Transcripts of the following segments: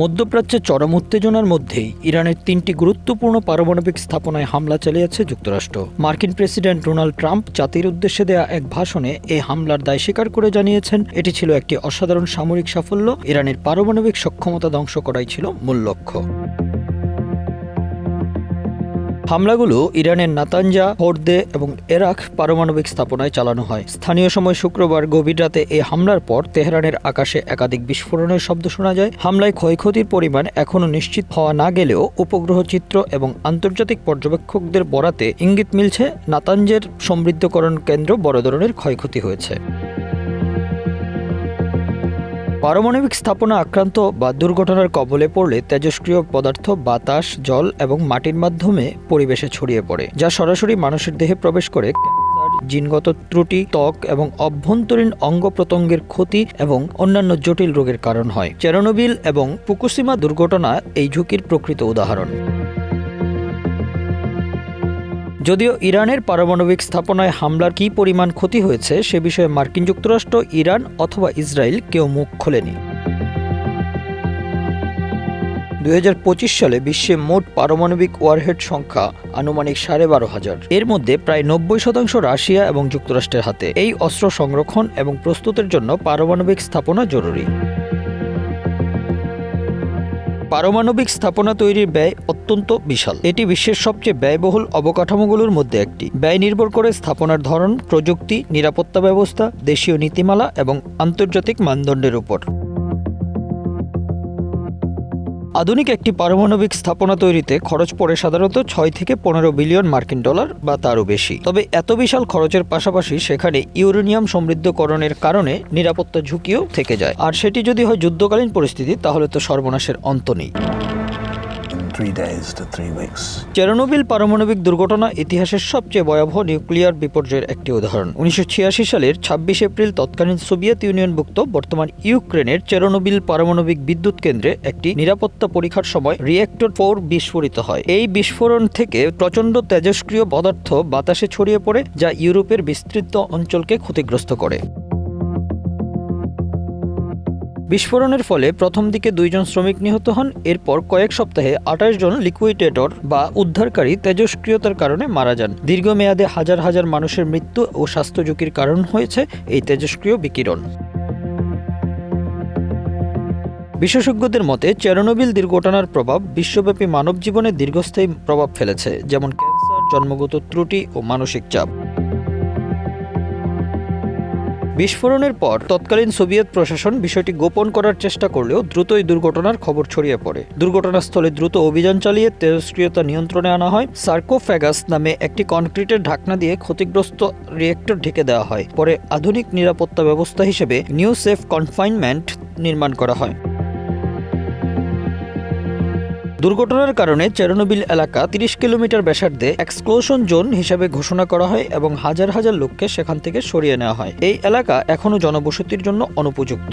মধ্যপ্রাচ্যে চরম উত্তেজনার মধ্যেই ইরানের তিনটি গুরুত্বপূর্ণ পারমাণবিক স্থাপনায় হামলা চালিয়েছে যুক্তরাষ্ট্র। মার্কিন প্রেসিডেন্ট ডোনাল্ড ট্রাম্প জাতির উদ্দেশ্যে দেয়া এক ভাষণে এই হামলার দায় স্বীকার করে জানিয়েছেন, এটি ছিল একটি অসাধারণ সামরিক সাফল্য, ইরানের পারমাণবিক সক্ষমতা ধ্বংস করাই ছিল মূল লক্ষ্য। হামলাগুলো ইরানের নাতানজা, হোর্দে এবং এরাক পারমাণবিক স্থাপনায় চালানো হয়। স্থানীয় সময় শুক্রবার গভীর রাতে এই হামলার পর তেহরানের আকাশে একাধিক বিস্ফোরণের শব্দ শোনা যায়। হামলায় ক্ষয়ক্ষতির পরিমাণ এখনও নিশ্চিত হওয়া না গেলেও উপগ্রহ চিত্র এবং আন্তর্জাতিক পর্যবেক্ষকদের বরাতে ইঙ্গিত মিলছে, নাতানজের সমৃদ্ধকরণ কেন্দ্র বড় ধরনের ক্ষয়ক্ষতি হয়েছে। পারমাণবিক স্থাপনা আক্রান্ত বা দুর্ঘটনার কবলে পড়লে তেজস্ক্রিয় পদার্থ, বাতাস, জল এবং মাটির মাধ্যমে পরিবেশে ছড়িয়ে পড়ে, যা সরাসরি মানুষের দেহে প্রবেশ করে। জিনগত ত্রুটি, ত্বক এবং অভ্যন্তরীণ অঙ্গ প্রত্যঙ্গের ক্ষতি এবং অন্যান্য জটিল রোগের কারণ হয়। চেরনোবিল এবং ফুকুশিমা দুর্ঘটনা এই ঝুঁকির প্রকৃত উদাহরণ। যদিও ইরানের পারমাণবিক স্থাপনায় হামলার কী পরিমাণ ক্ষতি হয়েছে সে বিষয়ে মার্কিন যুক্তরাষ্ট্র, ইরান অথবা ইসরায়েল কেউ মুখ খোলেনি। দুই হাজার পঁচিশ সালে বিশ্বে মোট পারমাণবিক ওয়ারহেড সংখ্যা আনুমানিক সাড়ে বারো হাজার। এর মধ্যে প্রায় নব্বই শতাংশ রাশিয়া এবং যুক্তরাষ্ট্রের হাতে। এই অস্ত্র সংরক্ষণ এবং প্রস্তুতের জন্য পারমাণবিক স্থাপনা জরুরি। পারমাণবিক স্থাপনা তৈরির ব্যয় অত্যন্ত বিশাল। এটি বিশ্বের সবচেয়ে ব্যয়বহুল অবকাঠামোগুলোর মধ্যে একটি। ব্যয় নির্ভর করে স্থাপনার ধরন, প্রযুক্তি, নিরাপত্তা ব্যবস্থা, দেশীয় নীতিমালা এবং আন্তর্জাতিক মানদণ্ডের উপর। আধুনিক একটি পারমাণবিক স্থাপনা তৈরিতে খরচ পড়ে সাধারণত ছয় থেকে পনেরো বিলিয়ন মার্কিন ডলার বা তারও বেশি। তবে এত বিশাল খরচের পাশাপাশি সেখানে ইউরেনিয়াম সমৃদ্ধকরণের কারণে নিরাপত্তা ঝুঁকিও থেকে যায়। আর সেটি যদি হয় যুদ্ধকালীন পরিস্থিতি, তাহলে তো সর্বনাশের অন্ত নেই। চেরনোবিল পারমাণবিক দুর্ঘটনা ইতিহাসের সবচেয়ে ভয়াবহ নিউক্লিয়ার বিপর্যয়ের একটি উদাহরণ। উনিশশো ছিয়াশি সালের ছাব্বিশ এপ্রিল তৎকালীন সোভিয়েত ইউনিয়নভুক্ত বর্তমান ইউক্রেনের চেরনোবিল পারমাণবিক বিদ্যুৎ কেন্দ্রে একটি নিরাপত্তা পরীক্ষার সময় রিয়েক্টর ফোর বিস্ফোরিত হয়। এই বিস্ফোরণ থেকে প্রচণ্ড তেজস্ক্রিয় পদার্থ বাতাসে ছড়িয়ে পড়ে, যা ইউরোপের বিস্তৃত অঞ্চলকে ক্ষতিগ্রস্ত করে। বিস্ফোরণের ফলে প্রথম দিকে দুইজন শ্রমিক নিহত হন, এরপর কয়েক সপ্তাহে আঠাশ জন লিকুইডেটর বা উদ্ধারকারী তেজস্ক্রিয়তার কারণে মারা যান। দীর্ঘমেয়াদে হাজার হাজার মানুষের মৃত্যু ও স্বাস্থ্য ঝুঁকির কারণ হয়েছে এই তেজস্ক্রিয় বিকিরণ। বিশেষজ্ঞদের মতে, চেরনোবিল দুর্ঘটনার প্রভাব বিশ্বব্যাপী মানব জীবনে দীর্ঘস্থায়ী প্রভাব ফেলেছে, যেমন ক্যান্সার, জন্মগত ত্রুটি ও মানসিক চাপ। বিস্ফোরণের পর তৎকালীন সোভিয়েত প্রশাসন বিষয়টি গোপন করার চেষ্টা করলেও দ্রুতই দুর্ঘটনার খবর ছড়িয়ে পড়ে। দুর্ঘটনাস্থলে দ্রুত অভিযান চালিয়ে তেজস্ক্রিয়তা নিয়ন্ত্রণে আনা হয়। সার্কোফ্যাগাস নামে একটি কনক্রিটের ঢাকনা দিয়ে ক্ষতিগ্রস্ত রিয়েক্টর ঢেকে দেওয়া হয়। পরে আধুনিক নিরাপত্তা ব্যবস্থা হিসেবে নিউ সেফ কনফাইনমেন্ট নির্মাণ করা হয়। দুর্ঘটনার কারণে চেরনোবিল এলাকা তিরিশ কিলোমিটার ব্যাসার্ধে এক্সক্লোশন জোন হিসেবে ঘোষণা করা হয় এবং হাজার হাজার লোককে সেখান থেকে সরিয়ে নেওয়া হয়। এই এলাকা এখনও জনবসতির জন্য অনুপযুক্ত।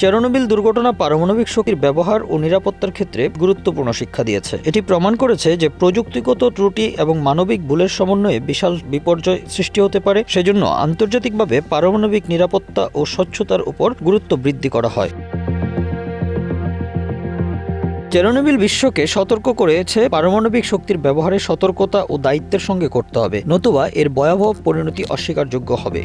চেরনোবিল দুর্ঘটনা পারমাণবিক শক্তির ব্যবহার ও নিরাপত্তার ক্ষেত্রে গুরুত্বপূর্ণ শিক্ষা দিয়েছে। এটি প্রমাণ করেছে যে প্রযুক্তিগত ত্রুটি এবং মানবিক ভুলের সমন্বয়ে বিশাল বিপর্যয় সৃষ্টি হতে পারে। সেজন্য আন্তর্জাতিকভাবে পারমাণবিক নিরাপত্তা ও স্বচ্ছতার উপর গুরুত্ব বৃদ্ধি করা হয়। চেরনোবিল বিশ্বকে সতর্ক করেছে পারমাণবিক শক্তির ব্যবহারে সতর্কতা ও দায়িত্বের সঙ্গে করতে হবে, নতুবা এর ভয়াবহ পরিণতি অস্বীকারযোগ্য হবে।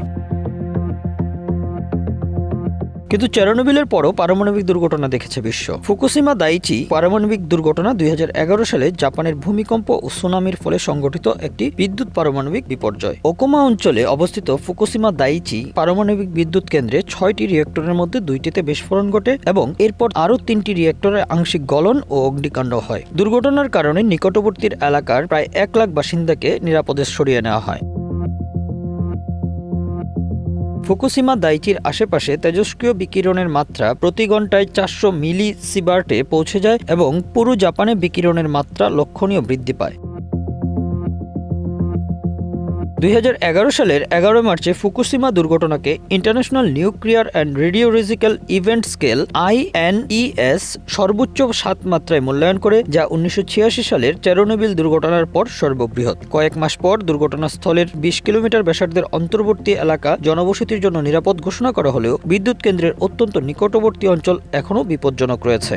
কিন্তু চেরনোবিলের পরও পারমাণবিক দুর্ঘটনা দেখেছে বিশ্ব। ফুকুসিমা দাইচি পারমাণবিক দুর্ঘটনা দুই হাজার এগারো সালে জাপানের ভূমিকম্প ও সুনামির ফলে সংঘটিত একটি বিদ্যুৎ পারমাণবিক বিপর্যয়। ওকোমা অঞ্চলে অবস্থিত ফুকুসিমা দাইচি পারমাণবিক বিদ্যুৎ কেন্দ্রে ছয়টি রিয়েক্টরের মধ্যে দুইটিতে বিস্ফোরণ ঘটে এবং এরপর আরও তিনটি রিয়েক্টরে আংশিক গলন ও অগ্নিকাণ্ড হয়। দুর্ঘটনার কারণে নিকটবর্তী এলাকার প্রায় এক লাখ বাসিন্দাকে নিরাপদে সরিয়ে নেওয়া হয়। ফুকুসিমা দাইচির আশেপাশে তেজস্ক্রিয় বিকিরণের মাত্রা প্রতি ঘন্টায় চারশো মিলি সিবার্টে পৌঁছে যায় এবং পুরো জাপানে বিকিরণের মাত্রা লক্ষণীয় বৃদ্ধি পায়। দুই হাজার এগারো সালের এগারো মার্চে Fukushima দুর্ঘটনাকে international nuclear and radiological event scale INES সর্বোচ্চ সাত মাত্রায় মূল্যায়ন করে, যা উনিশশো ছিয়াশি সালের চেরোনোবিল দুর্ঘটনার পর সর্ববৃহৎ। কয়েক মাস পর দুর্ঘটনাস্থলের বিশ কিলোমিটার ব্যাসার্ধের অন্তর্বর্তী এলাকা জনবসতির জন্য নিরাপদ ঘোষণা করা হলেও বিদ্যুৎ কেন্দ্রের অত্যন্ত নিকটবর্তী অঞ্চল এখনও বিপজ্জনক রয়েছে।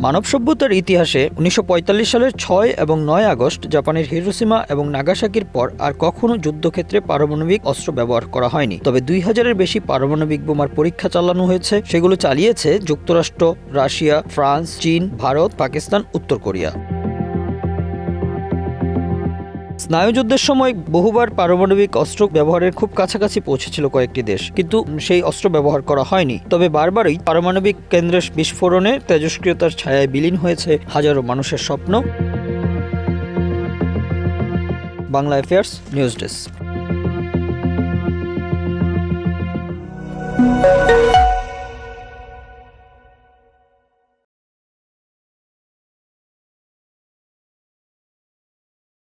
মানব সভ্যতার ইতিহাসে উনিশশো পঁয়তাল্লিশ সালের ছয় এবং নয় আগস্ট জাপানের হিরোসীমা এবং নাগাসাকির পর আর কখনো যুদ্ধক্ষেত্রে পারমাণবিক অস্ত্র ব্যবহার করা হয়নি। তবে দুই হাজারের বেশি পারমাণবিক বোমার পরীক্ষা চালানো হয়েছে। সেগুলো চালিয়েছে যুক্তরাষ্ট্র, রাশিয়া, ফ্রান্স, চীন, ভারত, পাকিস্তান, উত্তর কোরিয়া। স্নায়ুযুদ্ধের সময় বহুবার পারমাণবিক অস্ত্র ব্যবহারের খুব কাছাকাছি পৌঁছেছিল কয়েকটি দেশ, কিন্তু সেই অস্ত্র ব্যবহার করা হয়নি। তবে বারবারই পারমাণবিক কেন্দ্রের বিস্ফোরণে তেজস্ক্রিয়তার ছায়ায় বিলীন হয়েছে হাজারো মানুষের স্বপ্ন। Bangla affairs news desk